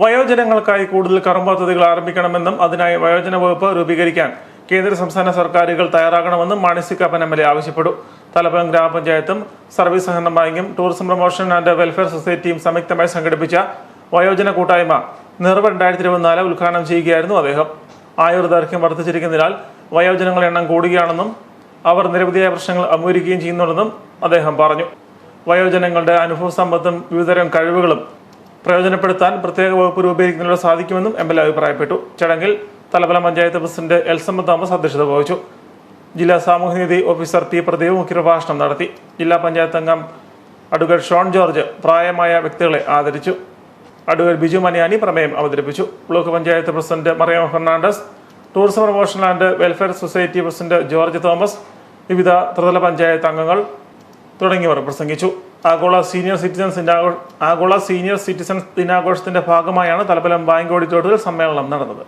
വയോജനങ്ങൾക്കായി കൂടുതൽ കർമ്മ പദ്ധതികൾ ആരംഭിക്കണമെന്നും അതിനായി വയോജന വകുപ്പ് രൂപീകരിക്കാൻ കേന്ദ്ര സംസ്ഥാന സർക്കാരുകൾ തയ്യാറാകണമെന്നും Mani C Kappan Kappan M L A ആവശ്യപ്പെട്ടു. തലപ്പം ഗ്രാമപഞ്ചായത്തും സർവീസ് സഹകരണ ബാങ്കും ടൂറിസം പ്രൊമോഷൻ ആൻഡ് വെൽഫെയർ സൊസൈറ്റിയും സംയുക്തമായി സംഘടിപ്പിച്ച വയോജന കൂട്ടായ്മ നിറവ് രണ്ടായിരത്തി ഇരുപത്തിനാല് ഉദ്ഘാടനം ചെയ്യുകയായിരുന്നു അദ്ദേഹം. ആയുർദൈർഘ്യം വർദ്ധിച്ചിരിക്കുന്നതിനാൽ വയോജനങ്ങളുടെ എണ്ണം കൂടുകയാണെന്നും അവർ നിരവധിയായ പ്രശ്നങ്ങൾ അഭിമുഖീകരിക്കുകയും ചെയ്യുന്നുണ്ടെന്നും അദ്ദേഹം പറഞ്ഞു. വയോജനങ്ങളുടെ അനുഭവ സമ്പത്തും വിവിധതരം കഴിവുകളും പ്രയോജനപ്പെടുത്താൻ പ്രത്യേക വകുപ്പ് രൂപീകരിക്കുന്നതിലൂടെ സാധിക്കുമെന്നും എം എൽ എ അഭിപ്രായപ്പെട്ടു. ചടങ്ങിൽ തലപ്പലം പഞ്ചായത്ത് പ്രസിഡന്റ് എൽസമ്മ തോമസ് അധ്യക്ഷത വഹിച്ചു. ജില്ലാ സാമൂഹ്യനീതി ഓഫീസർ പി പ്രദീപ് മുഖ്യപ്രഭാഷണം നടത്തി. ജില്ലാ പഞ്ചായത്ത് അംഗം അഡ്വക്കേറ്റ് ഷോൺ ജോർജ് പ്രായമായ വ്യക്തികളെ ആദരിച്ചു. അഡ്വക്കേറ്റ് ബിജു മനിയാനി പ്രമേയം അവതരിപ്പിച്ചു. Block panchayat president Mario Fernandes tourism promotion and welfare society president George Thomas വിവിധ ത്രിതല പഞ്ചായത്ത് അംഗങ്ങൾ തുടങ്ങിയവർ പ്രസംഗിച്ചു. ആഗോള സീനിയർ സിറ്റിസൺസ് ആഗോള സീനിയർ സിറ്റിസൻസ് ദിനാഘോഷത്തിന്റെ ഭാഗമായാണ് തലപ്പലം ബാങ്ക് ഓഡിറ്റോറിയത്തിൽ സമ്മേളനം നടന്നത്.